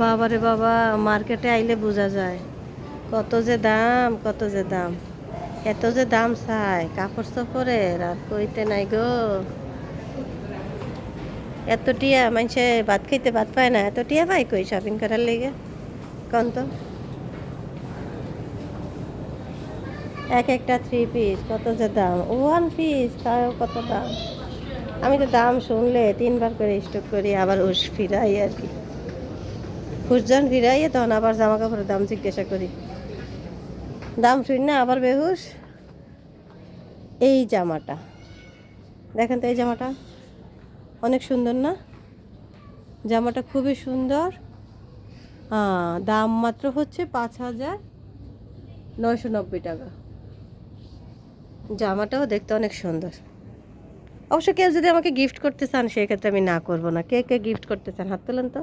বাবারে বাবা, মার্কেটে আইলে বোঝা যায়। কত যে দাম, কত যে দাম। এত যে দাম চায় কাপড় চাপড়ের আর কইতে নাই গো। এত টিয়া মানুষে ভাত খাইতে ভাত পায় না, এত টিয়া পাই কই শপিং করার লেগে? কন তো। এক একটা থ্রি পিস কত যে দাম। ওয়ান পিস তাও কত দাম। আমি তো দাম শুনলে তিনবার করে স্টক করি, আবার হুশ ফিরাই আর কি। যখন ফিরাইয়ে তখন আবার জামা কাপড়ের দাম জিজ্ঞাসা করি। দাম শুন না, আবার বেহুশ? এই জামাটা। দেখেন তো এই জামাটা। অনেক সুন্দর না? জামাটা খুবই সুন্দর। দাম মাত্র হচ্ছে পাঁচ হাজার নয়শো নব্বই টাকা। জামাটাও দেখতে অনেক সুন্দর। অবশ্য কেউ যদি আমাকে গিফট করতে চান, সেক্ষেত্রে আমি না করব না। কে কে গিফট করতে চান, হাত তোলেন তো।